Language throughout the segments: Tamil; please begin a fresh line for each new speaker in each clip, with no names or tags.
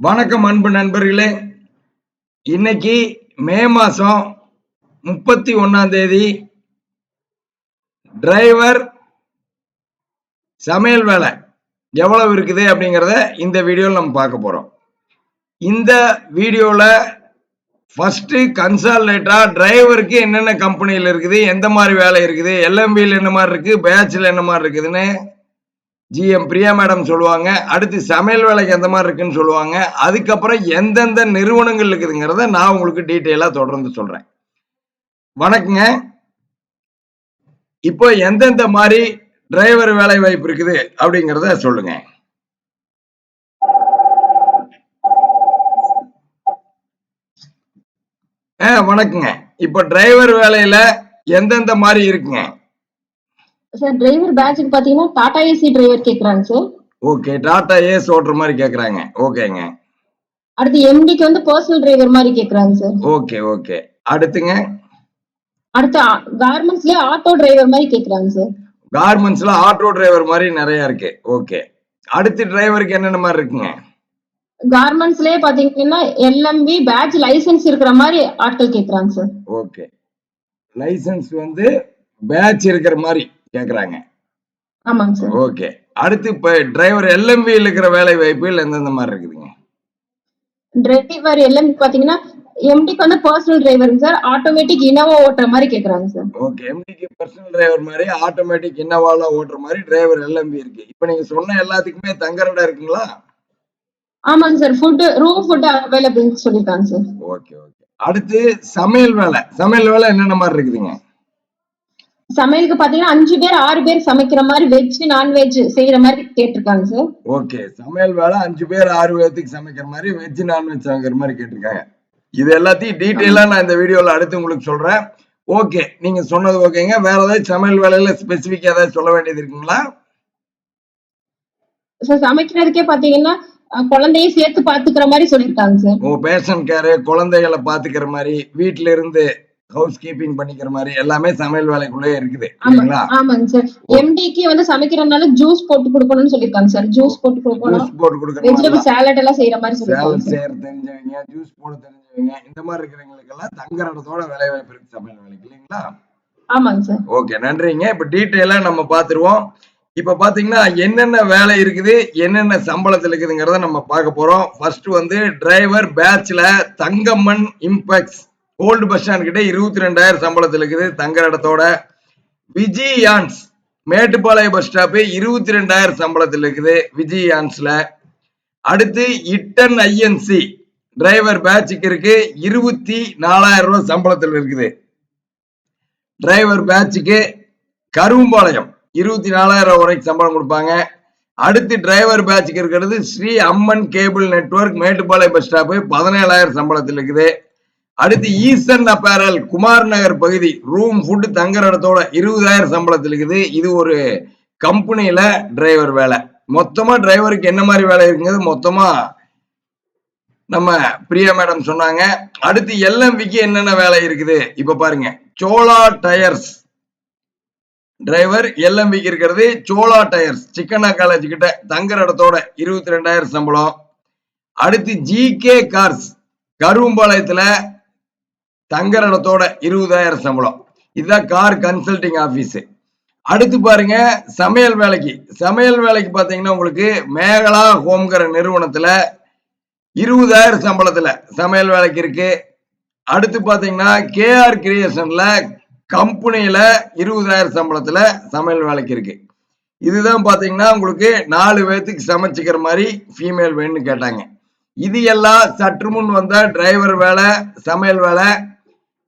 வணக்கம் அன்பு நண்பர்களே. இன்னைக்கு மே மாசம் முப்பத்தி ஒன்னாம் தேதி டிரைவர் சமையல் வேலை எவ்வளவு இருக்குது அப்படிங்கிறத இந்த வீடியோவில் நம்ம பார்க்க போறோம். இந்த வீடியோவில் ஃபஸ்ட்டு கன்சால்டேட்டாக டிரைவருக்கு என்னென்ன கம்பெனியில் இருக்குது எந்த மாதிரி வேலை இருக்குது எல்எம்பியில் என்ன மாதிரி இருக்குது பேட்சில் என்ன மாதிரி இருக்குதுன்னு ஜிஎம் பிரியா மேடம் சொல்லுவாங்க அடுத்து சமையல் வேலைக்கு எந்த மாதிரி இருக்குன்னு சொல்லுவாங்க அதுக்கப்புறம் எந்தெந்த நிறுவனங்கள் இருக்குதுங்கிறத நான் உங்களுக்கு டீட்டெயிலாக தொடர்ந்து சொல்கிறேன் வணக்கங்க. இப்போ எந்தெந்த மாதிரி டிரைவர் வேலை வாய்ப்பு இருக்குது அப்படிங்கிறத சொல்லுங்க. ஆ வணக்கங்க. இப்போ டிரைவர் வேலையில எந்தெந்த மாதிரி இருக்குங்க?
சார் டிரைவர் பேட்சுக்கு பாத்தீங்கன்னா டாடா ஏசி டிரைவர் கேக்குறாங்க சார்
ஓகே டாடா ஏஸ் ஓட்டுற மாதிரி கேக்குறாங்க. ஓகேங்க
அடுத்து எம்டிக்கு வந்து பர்சனல் டிரைவர் மாதிரி கேக்குறாங்க சார்
ஓகே ஓகே அடுத்துங்க.
அடுத்து கார்மெண்ட்ஸ்லயே ஆட்டோ டிரைவர் மாதிரி கேக்குறாங்க சார்
கார்மெண்ட்ஸ்ல ஆட்டோ டிரைவர் மாதிரி நிறைய இருக்கு. ஓகே அடுத்து டிரைவருக்கு என்னென்ன மாதிரி இருக்குங்க?
கார்மெண்ட்ஸ்லயே பாத்தீங்கன்னா எல்எம்பி பேட்ச் லைசென்ஸ் இருக்கிற மாதிரி ஆட்கள் கேக்குறாங்க சார்
ஓகே லைசென்ஸ் வந்து பேட்ச் இருக்கிற மாதிரி. கேக்குறாங்க.
ஆமாங்க சார்.
ஓகே. அடுத்து இப்ப டிரைவர் எல்எம்பி இருக்கிற வேலை வாய்ப்புகள் எந்தெந்த மாதிரி இருக்குதுங்க?
டிரைவர் எல்எம்பி பாத்தீங்கன்னா எம்டிக்கு வந்து பர்சனல் டிரைவருங்க சார். ஆட்டோமேட்டிக் இனோவா ஓட்டுற மாதிரி கேக்குறாங்க சார்.
ஓகே. எம்டிக்கு பர்சனல் டிரைவர் மாதிரி ஆட்டோமேட்டிக் இன்னோவால ஓட்டுற மாதிரி டிரைவர் எல்எம்பி இருக்கு. இப்போ நீங்க சொன்ன எல்லாத்துக்குமே தங்கரடா இருக்குங்களா?
ஆமாங்க sir. Food room food available சொல்லிருக்காங்க சார்.
Okay okay. அடுத்து சமையல் வேலை. சமையல் வேலை என்னென்ன மாதிரி இருக்குதுங்க?
சமையலுக்கு பாத்தீங்கன்னா அஞ்சு பேர் ஆறு பேர் சமைக்கிற மாதிரி வெஜ் நான்வெஜ் செய்யற மாதிரி கேட்டிருக்காங்க சார்
ஓகே. சமையல் வேலை அஞ்சு பேர் ஆறு பேர்த்துக்கு சமைக்கிற மாதிரி வெஜ் நான்வெஜ் சமைக்கிற மாதிரி கேட்டிருக்காங்க. இது எல்லாத்தையும் டீட்டெயிலா நான் இந்த வீடியோல அடுத்து உங்களுக்கு சொல்றேன். ஓகே. நீங்க சொன்னது ஓகேங்க. வேற ஏதாவது சமையல் வேலையில ஸ்பெசிபிக் ஏதாவது சொல்ல வேண்டியது இருக்குங்களா?
சார் சமைக்கிறதுக்கே பாத்தீங்கன்னா அஹ், குழந்தையும் சேர்த்து பாத்துக்கிற மாதிரி சொல்லிருக்காங்க சார்
உங்க பேஷன் கேரு குழந்தைகளை பாத்துக்கிற மாதிரி வீட்ல இருந்து ஹவுஸ் கீப்பிங் பண்ணிக்கிற மாதிரி எல்லாமே சமையல் வேலைக்குள்ளே இருக்குது இல்லைங்களா?
ஆமாங்க சார். எம்டிக்கு வந்து சமைக்கிறதுனால ஜூஸ் போட்டு கொடுக்கணும்னு சொல்லிருக்காங்க சார். ஜூஸ் போட்டு கொடுக்கணும்.
ஜூஸ் போட்டு கொடுக்குற
வெஜிடபிள் சாலட் எல்லாம் செய்யற மாதிரி
சேலட் செய்யற தெரிஞ்சவங்க ஜூஸ் போட தெரிஞ்சவங்க இந்த மாதிரி இருக்கிறவங்களுக்கெல்லாம் தங்குற இடத்தோட வேலை வாய்ப்பு இருக்கு சமையல் வேலைக்கு இல்லைங்களா?
ஆமாங்க சார்.
ஓகே நன்றிங்க. இப்ப டீட்டெயிலா நம்ம பாத்துருவோம் இப்ப பாத்தீங்கன்னா என்னென்ன வேலை இருக்குது என்னென்ன சம்பளத்தில் இருக்குதுங்கிறத நம்ம பார்க்க போறோம். ஃபர்ஸ்ட் வந்து driver பேட்ச்ல Thangamman Impex old bus stand கிட்ட இருபத்தி ரெண்டாயிரம் சம்பளத்தில் இருக்குது. தங்குற இடத்தோட விஜயான்ஸ் மேட்டுப்பாளையம் பஸ் ஸ்டாப்பு இருபத்தி ரெண்டாயிரம் சம்பளத்தில் இருக்குது. விஜயான்ஸ்ல. அடுத்து இட்டன் ஐஎன்சி டிரைவர் பேட்சுக்கு இருக்கு. இருபத்தி நாலாயிரம் ரூபாய் சம்பளத்தில் இருக்குது. டிரைவர் பேட்சுக்கு கரும்பாளையம் இருபத்தி நாலாயிரம் வரைக்கும் சம்பளம் கொடுப்பாங்க. அடுத்து டிரைவர் பேட்சுக்கு இருக்கிறது Shri Amman cable network Mettupalayam bus stop பதினேழாயிரம் சம்பளத்தில் இருக்குது. அடுத்து ஈஸ்டர்ன் அப்பேரல் குமார் நகர் பகுதி. ரூம் ஃபுட் தங்குற இடத்தோட இருபதாயிரம் சம்பளத்தில் இருக்குது. இது ஒரு கம்பெனியில டிரைவர் வேலை. மொத்தமா டிரைவருக்கு என்ன மாதிரி வேலை இருக்குங்கிறது மொத்தமா நம்ம பிரியா மேடம் சொன்னாங்க. அடுத்து எல்எம்பிக்கு என்னென்ன வேலை இருக்குது? இப்ப பாருங்க. சோலா டயர்ஸ் டிரைவர் எல்எம்பிக்கு இருக்கிறது சோலா டயர்ஸ் சிக்கனா காலேஜ் கிட்ட தங்குற இடத்தோட இருபத்தி ரெண்டாயிரம் சம்பளம். அடுத்து ஜிகே கார்ஸ் கரும்பாளையத்துல தங்கரணத்தோட இருபதாயிரம் சம்பளம். இதுதான் கார் கன்சல்டிங் ஆபீஸ் அடுத்து பாருங்க சமையல் வேலைக்கு. சமையல் வேலைக்கு பாத்தீங்கன்னா உங்களுக்கு மேகலா ஹோம்கர நிறுவனத்துல இருபதாயிரம் சம்பளத்துல சமையல் வேலைக்கு இருக்கு. அடுத்து பாத்தீங்கன்னா கேஆர் கிரியேஷன்ல கம்பெனியில இருபதாயிரம் சம்பளத்துல சமையல் வேலைக்கு இருக்கு. இதுதான் பாத்தீங்கன்னா உங்களுக்கு நாலு பேர்த்துக்கு சமைச்சுக்கிற மாதிரி ஃபீமேல் வேணும்னு கேட்டாங்க. இது எல்லாம் சற்று முன் வந்த டிரைவர் வேலை சமையல் வேலை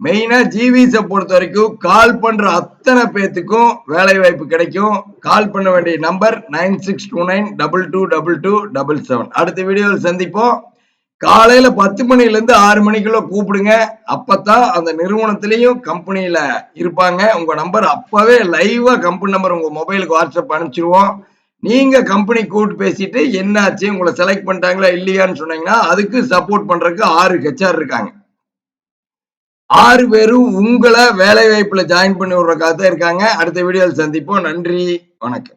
மெயினா ஜிவிஸை பொறுத்த வரைக்கும் கால் பண்ற அத்தனை பேத்துக்கும் வேலை வாய்ப்பு கிடைக்கும். கால் பண்ண வேண்டிய number nine six two nine double two double two double seven அடுத்த வீடியோவில் சந்திப்போம். காலையில பத்து மணிலேருந்து ஆறு மணிக்குள்ள கூப்பிடுங்க. அப்பத்தான் அந்த நிறுவனத்திலையும் கம்பெனியில இருப்பாங்க. உங்க நம்பர் அப்பவே லைவா கம்பெனி நம்பர் உங்க மொபைலுக்கு வாட்ஸ்அப் அனுப்பிச்சிருவோம். நீங்க கம்பெனி கூப்பிட்டு பேசிட்டு என்னாச்சு உங்களை செலக்ட் பண்ணிட்டாங்களா இல்லையான்னு சொன்னீங்கன்னா அதுக்கு சப்போர்ட் பண்றதுக்கு ஆறு ஹெச்ஆர் இருக்காங்க. ஆறு பேரும் உங்களை வேலை வாய்ப்புல ஜாயின் பண்ணி விடுறக்காக தான் இருக்காங்க. அடுத்த வீடியோவில் சந்திப்போம். நன்றி. வணக்கம்.